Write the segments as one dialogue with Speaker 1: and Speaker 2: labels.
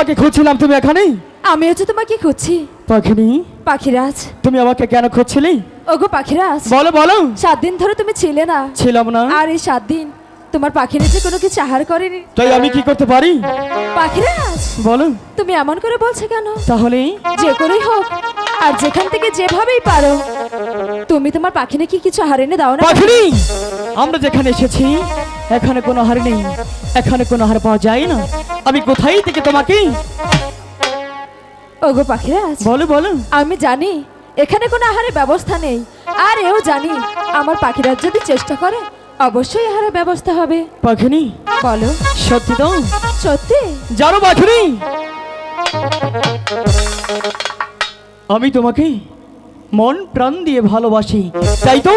Speaker 1: তোমাকে খুঁজছিলাম তুমি এখানে?
Speaker 2: আমি হচ্ছে তোমাকে খুঁজছি।
Speaker 1: পাখিনি।
Speaker 2: পাখিরাজ।
Speaker 1: তুমি আমাকে কেন খুঁজছিলে?
Speaker 2: ওগো পাখিরাজ।
Speaker 1: বলো বলো।
Speaker 2: সাত দিন ধরে তুমি ছিলে না।
Speaker 1: ছিলাম না।
Speaker 2: আর এই সাত দিন তোমার পাখির যে কোনো কিছু আহার করেনি।
Speaker 1: তাই আমি কি করতে পারি?
Speaker 2: পাখিরাজ
Speaker 1: বলো।
Speaker 2: তুমি এমন করে বলছো কেন?
Speaker 1: তাহলে?
Speaker 2: যে করেই হোক। আর যেখান থেকে যেভাবেই পারো তুমি তোমার পাখিনে কি কিছু আহার এনে দাও না?
Speaker 1: পাখিনি আমরা যেখানে এসেছি এখানে কোনো হার নেই। এখানে কোনো হার পাওয়া যায় না। আমি কোথায় থেকে তোমাকে?
Speaker 2: ওগো পাখিরাজ
Speaker 1: বলো বলো।
Speaker 2: আমি জানি এখানে কোনো আহারের ব্যবস্থা নেই। আর এও জানি আমার পাখিরাজ যদি চেষ্টা করে অবশ্যই আহারের ব্যবস্থা হবে।
Speaker 1: পাখিনি?
Speaker 2: বলো।
Speaker 1: সত্যি তো?
Speaker 2: সত্যি?
Speaker 1: জানো পাখিনি? আমি তোমাকে মন প্রাণ দিয়ে ভালোবাসি তাই তো?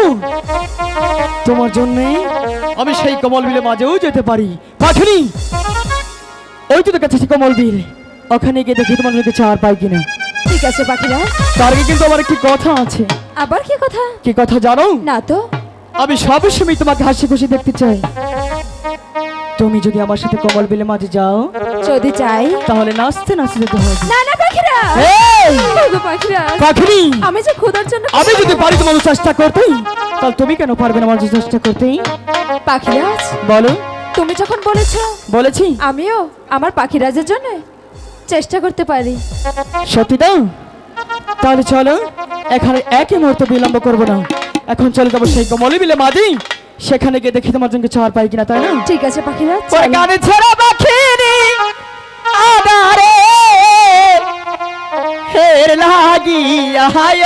Speaker 1: তোমার জন্য আমি সেই কমল বিলে মাঝেও যেতে পারি। পাখিনি? ওই তো কাছে কমল বিল। ওখানে গিয়ে দেখি তোমার লোকে চার পাই কিনা।
Speaker 2: ঠিক আছে পাখিরাজ
Speaker 1: তার আগে কিন্তু আমার একটি কথা আছে।
Speaker 2: আবার কি কথা?
Speaker 1: কি কথা জানো?
Speaker 2: না তো।
Speaker 1: আমি সবসময় তোমাকে হাসি খুশি দেখতে চাই। তুমি যদি আমার সাথে কমল বিলে মাঝে যাও
Speaker 2: যদি চাই।
Speaker 1: তাহলে নাচতে নাচতে যেতে হবে
Speaker 2: না না পাখিরাজ
Speaker 1: এই! পাখিনি!
Speaker 2: আমি যে খোদার জন্য
Speaker 1: আমি যদি পারি তোমার চেষ্টা করতেই তাহলে তুমি কেন পারবে না আমার চেষ্টা করতেই?
Speaker 2: পাখিরাজ
Speaker 1: বলো।
Speaker 2: তুমি যখন বলেছ
Speaker 1: বলেছি।
Speaker 2: আমিও আমার পাখিরাজের জন্য চেষ্টা করতে পারি।
Speaker 1: সত্যি তো? তাহলে চলো এখানে একই মুহূর্তে বিলম্ব করব না। এখন চলে যাব সেই কমলি বিলে মাঝি সেখানে গিয়ে দেখি তোমার জন্য চার পাই কিনা তাই না?
Speaker 2: ঠিক আছে পাখিরা।
Speaker 1: গানে ছেড়া পাখি আদারে হের লাগিয়া হায়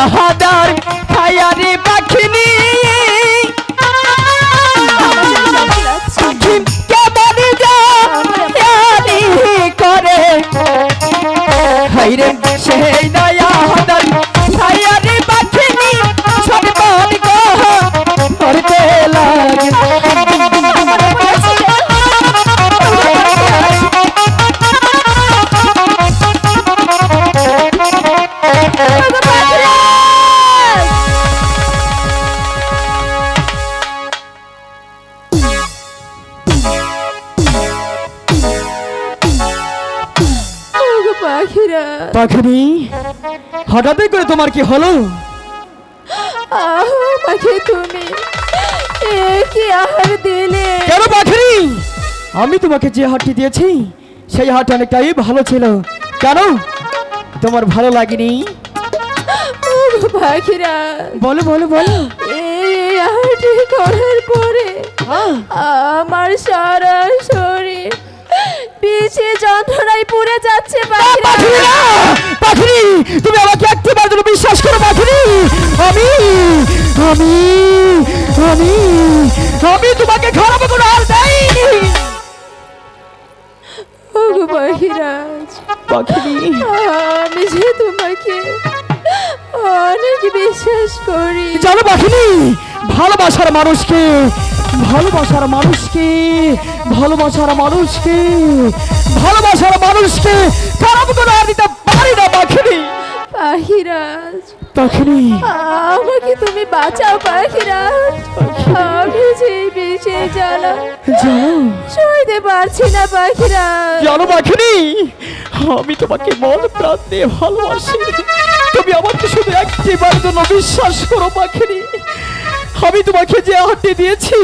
Speaker 1: শাহাদার পাখিনি? হঠাৎই করে তোমার কি হলো?
Speaker 2: আমাকে তুমি কি আহার দিলে।
Speaker 1: কেন পাখিনি? আমি তোমাকে যে হাটটি দিয়েছি সেই হাট অনেকটাই ভালো ছিল। কেন? তোমার ভালো লাগেনি?
Speaker 2: পাখিরা।
Speaker 1: বলো বলো বলো।
Speaker 2: এই করার পরে
Speaker 1: হ্যাঁ।
Speaker 2: আমার সারা শরীর পিছে যন্ত্রণায় পুড়ে যাচ্ছে পাখিরা!
Speaker 1: পাখিনি তুমি আমাকে একটিবার জন্য বিশ্বাস করো পাখিনি আমি আমি আমি আমি তোমাকে খারাপ কোনো আর দেয়নি
Speaker 2: ওগো পাখিরাজ
Speaker 1: পাখিনি
Speaker 2: আমি যে তোমাকে অনেক বিশ্বাস করি।
Speaker 1: জানো পাখিনি ভালোবাসার মানুষকে ভালোবাসার মানুষকে ভালোবাসার মানুষকে ভালোবাসার মানুষকে খারাপ কোনো আর দিতে পারি না পাখিনি।
Speaker 2: পাখিরাজ।
Speaker 1: পাখিনি।
Speaker 2: আমাকে তুমি বাঁচাও পাখিরাজ। আমি যে বিষে জ্বালা
Speaker 1: জানো?
Speaker 2: সইতে পারছি না পাখিরাজ।
Speaker 1: জানো পাখিনি? আমি তোমাকে মন প্রাণ দিয়ে ভালোবাসি। তুমি আমাকে শুধু একটিবার জন্য বিশ্বাস করো পাখিনি। আমি তোমাকে যে হাতে দিয়েছি।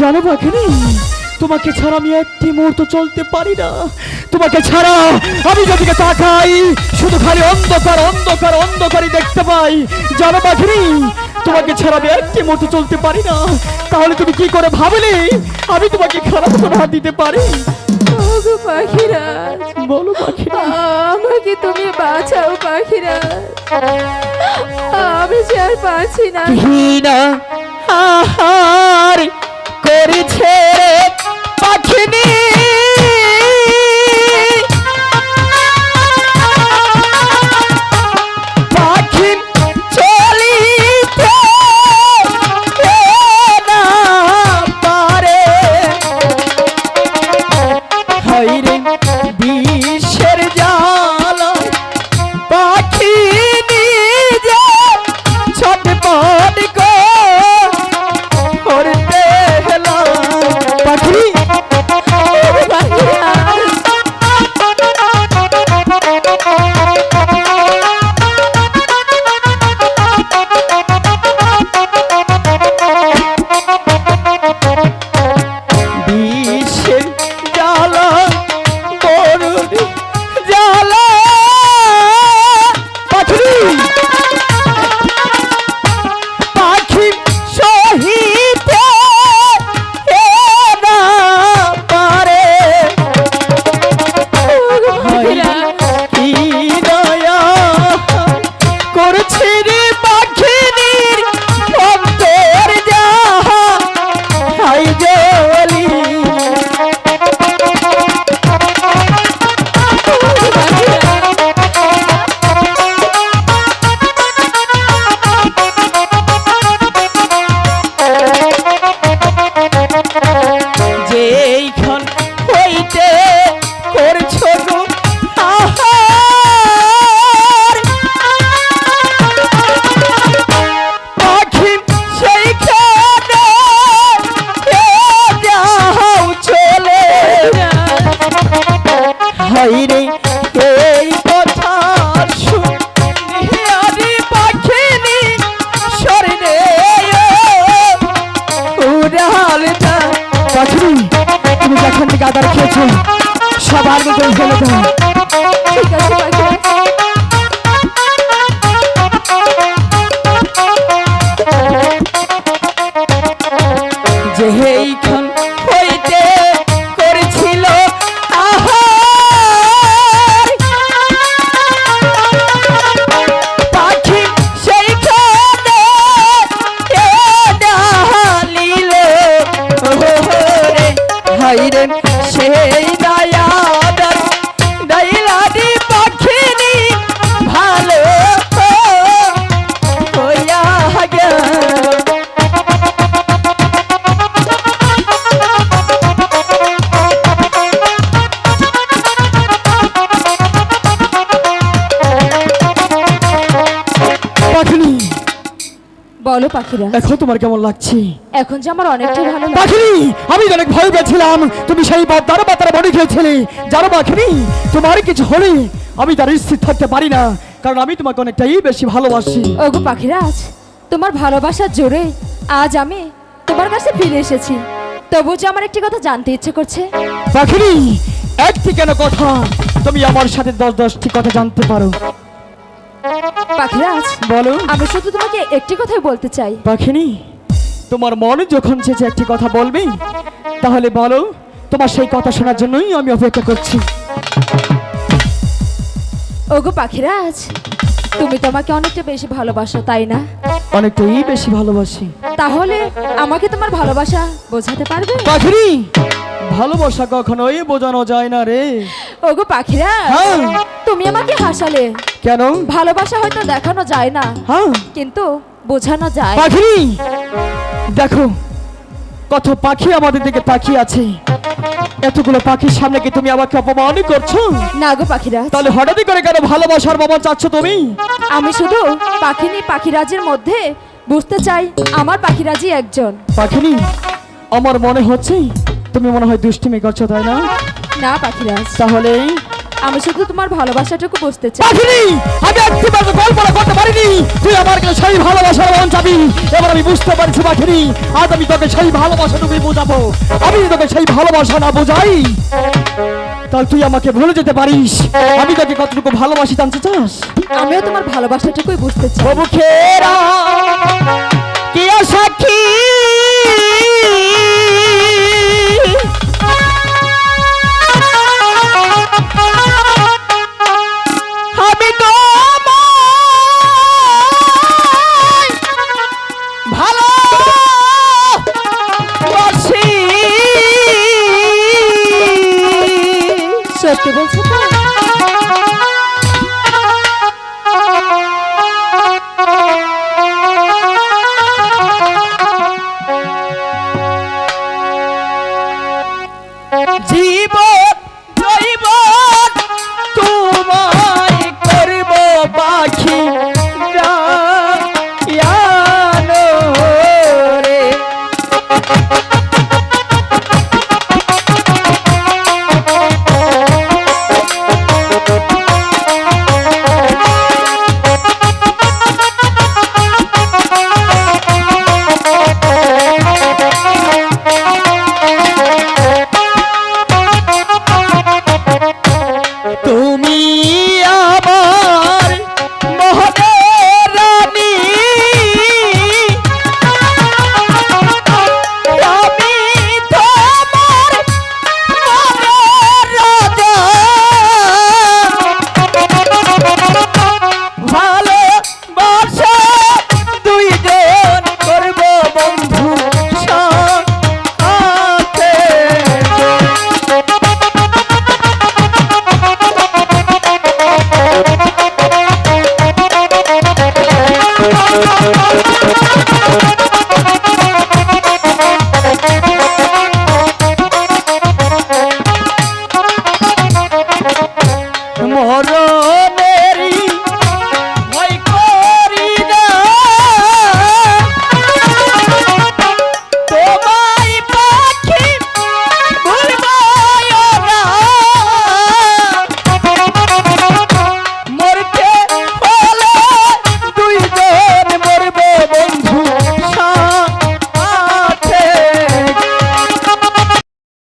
Speaker 1: জানো পাখিনি তোমাকে ছাড়া আমি একটি মুহূর্ত চলতে পারি না। তোমাকে ছাড়া আমি যেদিকে তাকাই, শুধু খালি অন্ধকার অন্ধকার, অন্ধকারই দেখতে পাই। জানো পাখিনি তোমাকে ছাড়া আমি একটি মুহূর্ত চলতে পারি না। তাহলে তুমি কি করে ভাবলে? আমি তোমাকে খারাপ কোনো দিতে পারি?
Speaker 2: ওগো পাখিরাজ
Speaker 1: বলো পাখি
Speaker 2: আমাকে তুমি বাঁচাও পাখিরা। আমি যে আর পারছি না।
Speaker 1: ঘৃণা আহার করেছে পাখি।
Speaker 2: বলো পাখিরা।
Speaker 1: এখন তোমার কেমন লাগছে?
Speaker 2: এখন যে আমার অনেকটাই ভালো
Speaker 1: পাখিনি আমি অনেক ভয় পেয়েছিলাম। তুমি সেই বাদ্দার বাতারা বনে খেয়েছিলে। জানো পাখিনি তোমার কিছু হলে আমি তার স্থির থাকতে পারি না। কারণ আমি তোমাকে অনেকটাই বেশি ভালোবাসি।
Speaker 2: ওগো পাখিরাজ তোমার ভালোবাসার জোরে আজ আমি তোমার কাছে ফিরে এসেছি। তবু যে আমার একটি কথা জানতে ইচ্ছে করছে।
Speaker 1: পাখিনি একটি কেন কথা? তুমি আমার সাথে দশ দশটি কথা জানতে পারো।
Speaker 2: পাখিরাজ
Speaker 1: বলো।
Speaker 2: আমি শুধু তোমাকে একটি কথাই বলতে চাই।
Speaker 1: পাখিনি তোমার মনে যখন চেয়েছে একটি কথা বলবে তাহলে বলো তোমার সেই কথা শোনার জন্যই আমি অপেক্ষা করছি।
Speaker 2: ওগো পাখিরাজ তুমি তোমাকে অনেকটা বেশি ভালোবাসো তাই না?
Speaker 1: অনেকটাই বেশি ভালোবাসি।
Speaker 2: তাহলে আমাকে তোমার ভালোবাসা বোঝাতে পারবে?
Speaker 1: পাখিনি ভালোবাসা কখনোই বোঝানো যায় না রে।
Speaker 2: ওগো পাখিরা
Speaker 1: হ্যাঁ।
Speaker 2: তুমি আমাকে হাসালে।
Speaker 1: কেন?
Speaker 2: ভালোবাসা হয়তো দেখানো যায় না
Speaker 1: হ্যাঁ।
Speaker 2: কিন্তু বোঝানো যায়।
Speaker 1: পাখিনি! দেখো কত পাখি আমাদের দিকে তাকিয়ে আছে। এতগুলো পাখির সামনে কি তুমি আমাকে অপমান করছ?
Speaker 2: না গো পাখিরাজ
Speaker 1: তাহলে হঠাৎই করে কেন ভালোবাসার বাবা চাচ্ছ তুমি?
Speaker 2: আমি শুধু পাখিনি পাখিরাজের মধ্যে বুঝতে চাই আমার পাখিরাজি একজন।
Speaker 1: পাখিনি আমার মনে হচ্ছে তুমি মনে হয় দুষ্টিমি করছ তাই না?
Speaker 2: না পাখিরাজ।
Speaker 1: তাহলে?
Speaker 2: আমি শুধু তোমার ভালোবাসাটুকু বুঝতে চাই।
Speaker 1: পাখিনি! আমি একটিবার কল্পনা করতে পারিনি। তুই আমার কাছে সেই ভালোবাসার মন চাবি। এবার আমি বুঝতে পারছি পাখিনি আজ আমি তোকে সেই ভালোবাসাটুকুই বোঝাবো। আমি যদি তোকে সেই ভালোবাসা না বোঝাই তাহলে তুই আমাকে ভুলে যেতে পারিস। আমি তোকে কতটুকু ভালোবাসি জানতে চাস?
Speaker 2: আমিও তোমার ভালোবাসাটুকুই বুঝতে চাই।
Speaker 1: প্রভুখেরা কে সাক্ষী
Speaker 2: সত্যি বলছো